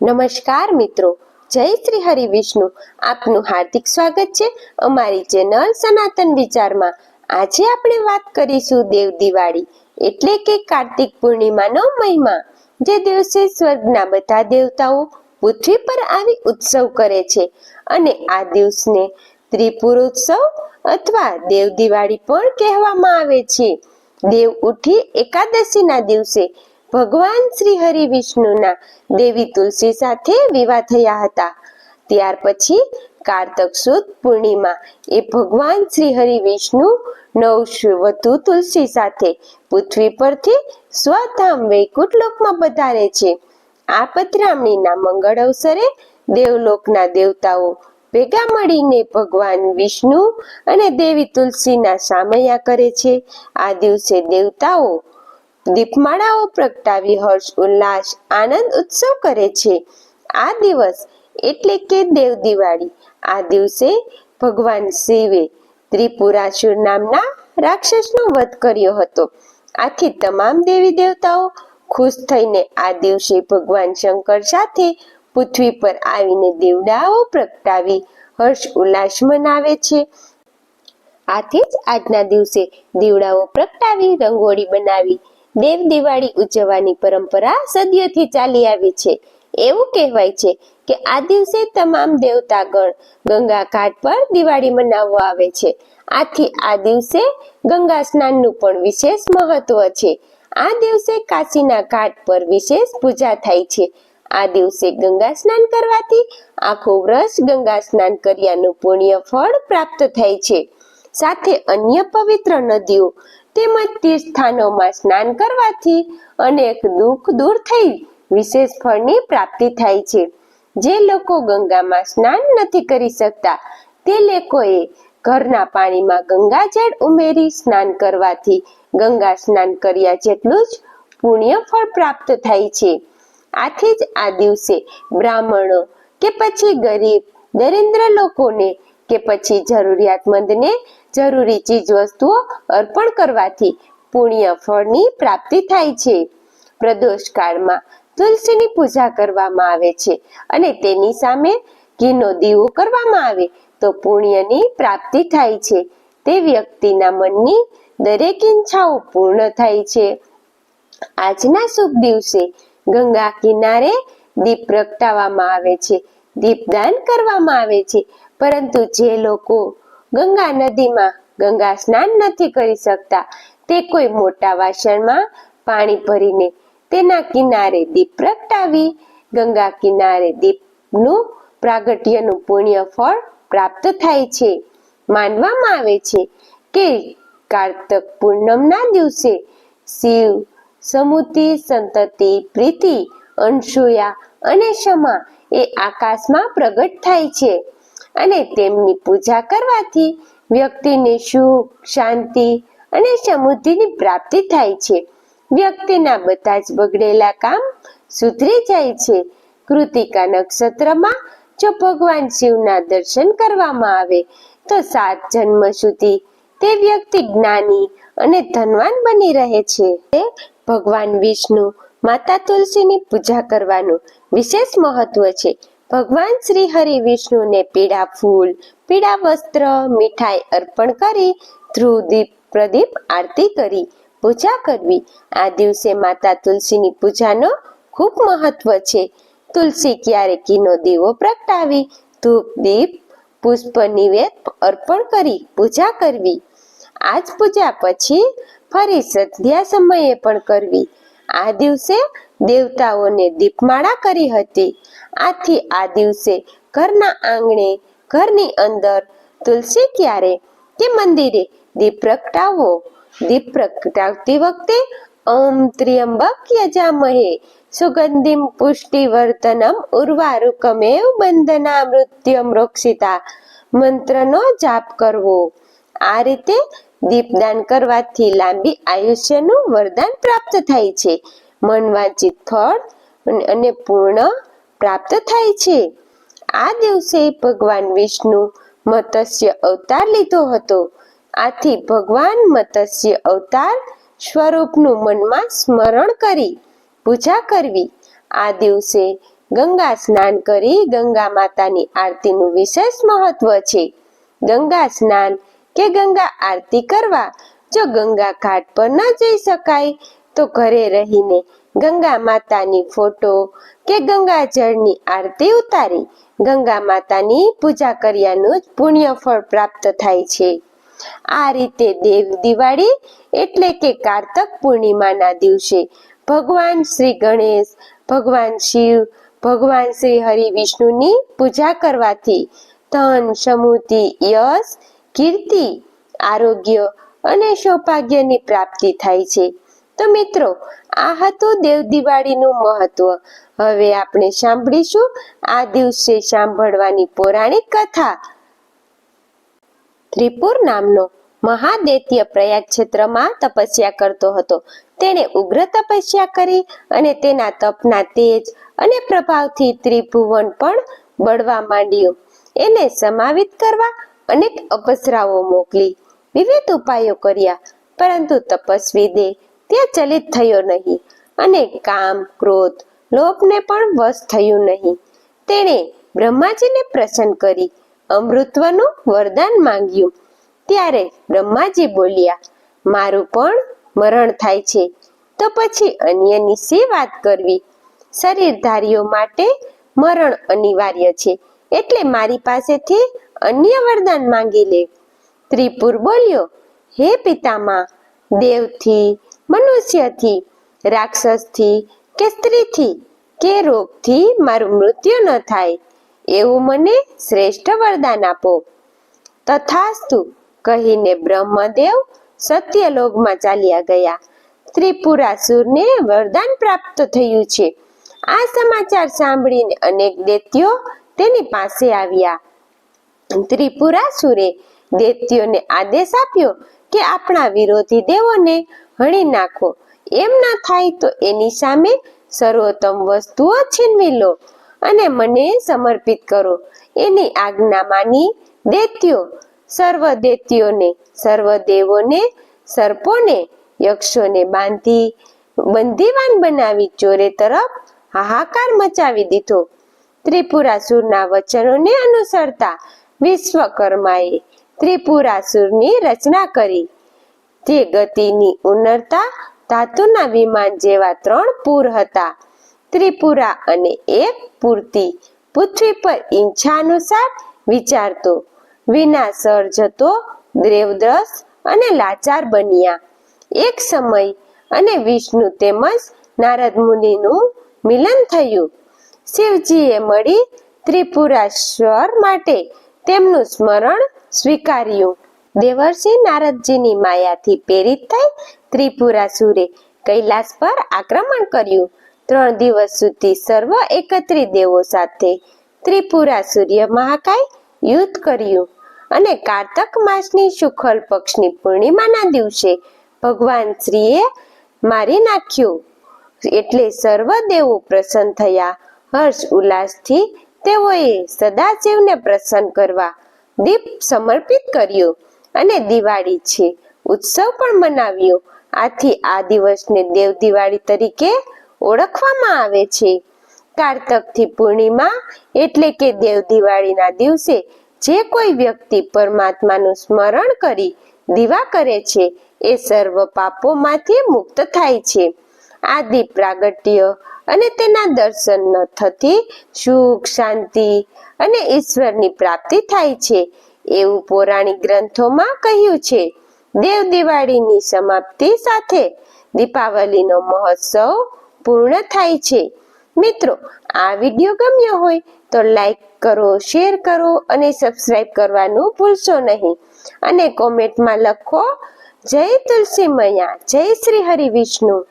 નમસ્કાર મિત્રો, જય શ્રી હરિ વિષ્ણુ. આપનું હાર્દિક સ્વાગત છે અમારી ચેનલ સનાતન વિચારમાં. આજે આપણે વાત કરીશું દેવ દિવાળી, એટલે કે કાર્તિક પૂર્ણિમાનો મહિમા, જે દિવસે સ્વર્ગના બધા દેવતાઓ પૃથ્વી પર આવી ઉત્સવ કરે છે. અને આ દિવસને ત્રિપુરોત્સવ અથવા દેવ દિવાળી પણ કહેવામાં આવે છે. દેવ ઉઠી એકાદશીના દિવસે ભગવાન શ્રી હરિ વિષ્ણુના દેવી તુલસી સાથે વિવાહ થયા હતા. ત્યાર પછી કારતક સુદ પૂર્ણિમા એ ભગવાન શ્રી હરિ વિષ્ણુ નવવધુ તુલસી સાથે પૃથ્વી પરથી સ્વધામ વૈકુંઠ લોકમાં પધારે છે. આ પધરામણીના મંગળ અવસરે દેવલોકના દેવતાઓ ભેગા મળીને ભગવાન વિષ્ણુ અને દેવી તુલસીના સામૈયા કરે છે. આ દિવસે દેવતાઓ દીપમાળાઓ પ્રગટાવી હર્ષ, ઉલ્લાસ, આનંદ ઉત્સવ કરે છે. આ દિવસ એટલે કે દેવ દિવાળી. આ દિવસે ભગવાન શિવે ત્રિપુરાસુર નામના રાક્ષસનો વધ કર્યો હતો. આથી તમામ દેવી દેવતાઓ ખુશ થઈને આ દિવસે ભગવાન શંકર સાથે પૃથ્વી પર આવીને દેવડાઓ પ્રગટાવી હર્ષ, ઉલ્લાસ મનાવે છે. આથી જ આજના દિવસે દીવડાઓ પ્રગટાવી રંગોળી બનાવી દેવ દિવાળી ઉજવવાની પરંપરા સદીઓથી ચાલી આવી છે. એવું કહેવાય છે કે આ દિવસે તમામ દેવતાગણ ગંગા ઘાટ પર દિવાળી મનાવવા આવે છે. આથી આ દિવસે ગંગા સ્નાનનું પણ વિશેષ મહત્વ છે. આ દિવસે કાશીના ઘાટ પર વિશેષ પૂજા થાય છે. આ દિવસે ગંગા સ્નાન કરવાથી આખું વર્ષ ગંગા સ્નાન કર્યાનું પુણ્ય ફળ પ્રાપ્ત થાય છે. સાથે અન્ય પવિત્ર નદીઓ તેમજ તીર્થસ્થાનોમાં સ્નાન કરવાથી અનેક દુઃખ દૂર થઈ વિશેષ ફળની પ્રાપ્તિ થાય છે. જે લોકો ગંગામાં સ્નાન નથી કરી શકતા, તે લોકોએ ઘરના પાણીમાં ગંગાજળ ઉમેરી સ્નાન કરવાથી ગંગા સ્નાન કર્યા જેટલું જ પુણ્ય ફળ પ્રાપ્ત થાય છે. આથી જ આ દિવસે બ્રાહ્મણો કે પછી ગરીબ, દરિદ્ર લોકોને કે પછી જરૂરિયાતમંદને જરૂરી ચીજ વસ્તુઓ અર્પણ કરવાથી પુણ્ય ફળની પ્રાપ્તિ થાય છે. પ્રદોષ કાળમાં તુલસીની પૂજા કરવામાં આવે છે અને તેની સામે ઘીનો દીવો કરવામાં આવે તો પુણ્યની પ્રાપ્તિ થાય છે. તે વ્યક્તિના મનની દરેક ઈચ્છાઓ પૂર્ણ થાય છે. આજના શુભ દિવસે ગંગા કિનારે દીપ પ્રગટાવવામાં આવે છે. દીપદાન કરવામાં આવે છે. પરંતુ જે લોકો ગંગા નદીમાં ગંગા સ્નાન નથી કરી શકતા, તે કોઈ મોટા વાસણમાં પાણી ભરીને તેના કિનારે દીપ પ્રગટાવી ગંગા કિનારે દીપનું પ્રાગટ્યનું પુણ્ય ફળ પ્રાપ્ત થાય છે. માનવામાં આવે છે કે કાર્તક પૂર્ણમના દિવસે શિવ સમુતિ સંતતિ, પ્રીતિ અનસુયા અને ક્ષમા એ આકાશમાં પ્રગટ થાય છે અને તેમની પૂજા કરવાથી વ્યક્તિને સુખ, શાંતિ અને સમૃદ્ધિની પ્રાપ્તિ થાય છે. વ્યક્તિના બધા જ બગડેલા કામ સુધરી જાય છે. કૃતિકા નક્ષત્રમાં જો ભગવાન શિવના દર્શન કરવામાં આવે, તો સાત જન્મ સુધી તે વ્યક્તિ જ્ઞાની અને ધનવાન બની રહે છે. ભગવાન વિષ્ણુ માતા તુલસીની પૂજા કરવાનું વિશેષ મહત્વ છે. ભગવાન શ્રી હરિ વિષ્ણુને પીળા ફૂલ, પીળા વસ્ત્ર, મીઠાઈ અર્પણ કરી ધ્રુવ દીપ પ્રદીપ આરતી કરી, પૂજા કરવી. આ દિવસે માતા તુલસીની પૂજાનો ખૂબ મહત્વ છે. તુલસી ક્યારે ઘીનો દીવો પ્રગટાવી, ધૂપ, દીપ, પુષ્પ નિવેદ અર્પણ કરી, પૂજા કરવી. આજ પૂજા પછી ફરી સંધ્યા સમયે પણ કરવી. આ દિવસે દેવતાઓને દીપમાળા કરી હતી. આથી આ દિવસે ઘરના આંગણે, ઘરની અંદર તુલસી ક્યારે? કે મંદિરે દીપ પ્રગટાવો. દીપ પ્રગટાવતી વખતે ઓમ ત્ર્યંબક યજામહે. સુગંધિમ પુષ્ટિવર્ધનમ ઉર્વારુકમેવ બંધના મૃત્યુમ રોક્ષિતા. મંત્રનો જાપ કરવો. આ રીતે દીપદાન કરવાથી લાંબી આયુષ્યનું વરદાન પ્રાપ્ત થાય છે. મન વાંચિત ફળ અને પૂર્ણ પ્રાપ્ત થાય છે. આ દિવસે ભગવાન વિષ્ણુ મત્સ્ય અવતાર લીધો હતો. આથી ભગવાન મત્સ્ય અવતાર સ્વરૂપનું મનમાં સ્મરણ કરી પૂજા કરવી. આ દિવસે ગંગા સ્નાન કરી ગંગા માતાની આરતીનું વિશેષ મહત્વ છે. ગંગા સ્નાન કે ગંગા આરતી કરવા? જો ગંગા ઘાટ પર ન જઈ શકાય, તો ઘરે રહીને ગંગા માતાની ફોટો કે ગંગા જળની આરતી ઉતારી ગંગા માતાની પૂજા કર્યાનું જ પુણ્ય ફળ પ્રાપ્ત થાય છે. આ રીતે દેવ દિવાળી એટલે કે કારતક પૂર્ણિમાના દિવસે ભગવાન શ્રી ગણેશ, ભગવાન શિવ, ભગવાન શ્રી હરિ વિષ્ણુની પૂજા કરવાથી ધન, સમૃદ્ધિ, યશ કીર્તિ, આરોગ્ય અને સૌભાગ્યની પ્રાપ્તિ થાય છે. તો મિત્રો, આ હતું દેવ દિવાળીનું મહત્વ. હવે આપણે સાંભળીશું આ દિવસે સાંભળવાની પૌરાણિક કથા. ત્રિપુર નામનો મહાદૈત્ય પ્રયાગ ક્ષેત્રમાં તપસ્યા કરતો હતો. તેણે ઉગ્ર તપસ્યા કરી અને તેના તપના તેજ અને પ્રભાવથી ત્રિભુવન પણ બળવા માંડ્યું. એને સમાવિત કરવા અનેક અપસરાઓ મોકલી, વિવિધ ઉપાયો કર્યા, પરંતુ તપસ્વી દેહ ત્યાં ચલિત થયો નહીં અને કામ, ક્રોધ, લોભને પણ વશ થયું નહીં. તેણે બ્રહ્માજીને પ્રસન્ન કરી અમૃતવનું વરદાન માંગ્યું. ત્યારે બ્રહ્માજી બોલ્યા, મારું પણ મરણ થાય છે, તો પછી અન્યની શી વાત કરવી? શરીરધારીઓ માટે મરણ અનિવાર્ય છે એટલે મારી પાસેથી અન્ય વરદાન માંગી લે. ત્રિપુર બોલ્યો, હે પિતામા, દેવથી, મનુષ્યથી, રાક્ષસથી કે સ્ત્રીથી કે રોગથી મારું મૃત્યુ ન થાય, એવું મને શ્રેષ્ઠ વરદાન આપો. તથાસ્તુ કહીને બ્રહ્મદેવ સત્યલોકમાં ચાલ્યા ગયા. ત્રિપુરાસુરને વરદાન પ્રાપ્ત થયું છે. આ સમાચાર સાંભળીને અનેક દૈત્યો તેની પાસે આવ્યા. ત્રિપુરાસુરે દૈત્યોને આદેશ આપ્યો કે આપણા વિરોધી દેવોને હણી નાખો. એમ ના થાય તો એની સામે સર્વોત્તમ વસ્તુઓ છીનવી લો અને મને સમર્પિત કરો. એની આજ્ઞા માની દૈત્યો, સર્વ દૈત્યોને, સર્વ દેવોને, સર્પોને, યક્ષોને બાંધી બંદીવાન બનાવી ચોરે તરફ હાહાકાર મચાવી દીધો. ત્રિપુરાસુરના વચનોને અનુસરતા વિશ્વકર્માએ ત્રિપુરાસુરની રચના કરી. તે ગતિની ઉનરતા ધાતુના વિમાન જેવા ત્રણ પૂર હતા. ત્રિપુરા અને એક પૂર્તિ પૃથ્વી પર ઈચ્છા અનુસાર વિચારતો. વિના સર જતો દ્રેવદ્રસ અને લાચાર બન્યા. એક સમય અને વિષ્ણુ તેમજ નારદ મુનિનું મિલન થયું. શિવજીએ મળી ત્રિપુરાશ્વર માટે તેમનું સ્મરણ સ્વીકાર્યું. દેવર્ષિ નારદજીની માયાથી પ્રેરિત થઈ ત્રિપુરાસુરે કૈલાસ પર આક્રમણ કર્યું. ત્રણ દિવસ સુધી સર્વ એકત્રિત દેવો સાથે ત્રિપુરા સૂર્ય મહાકાય યુદ્ધ કર્યું અને કારતક માસની શુક્લ પક્ષની પૂર્ણિમાના દિવસે ભગવાન શ્રીએ મારી નાખ્યું. એટલે સર્વ દેવો પ્રસન્ન થયા. હર્ષ ઉલ્લાસથી તેઓએ સદાશિવને પ્રસન્ન કરવા દીપ સમર્પિત કર્યો અને દિવાળી છે. ઉત્સવ પણ મનાવ્યો. આથી આ દિવસને દેવ દિવાળી તરીકે ઓળખવામાં આવે છે. કારતકથી પૂર્ણિમા એટલે કે દેવ દિવાળીના દિવસે જે કોઈ વ્યક્તિ પરમાત્માનું સ્મરણ કરી દીવા કરે છે, એ સર્વ પાપોમાંથી મુક્ત થાય છે. આ દીપ પ્રાગટ્ય અને તેના દર્શન થતી સુખ, શાંતિ અને ઈશ્વરની પ્રાપ્તિ થાય છે. એવું પૌરાણિક ગ્રંથોમાં કહ્યું છે. દેવ દિવાળીની સમાપ્તિ સાથે દીપાવલીનો મહોત્સવ પૂર્ણ થાય છે. મિત્રો, આ વીડિયો ગમ્યો હોય તો લાઈક કરો, શેર કરો અને સબસ્ક્રાઈબ કરવાનું ભૂલશો નહીં. અને કોમેન્ટમાં લખો, જય તુલસી મૈયા, જય શ્રી હરિ વિષ્ણુ.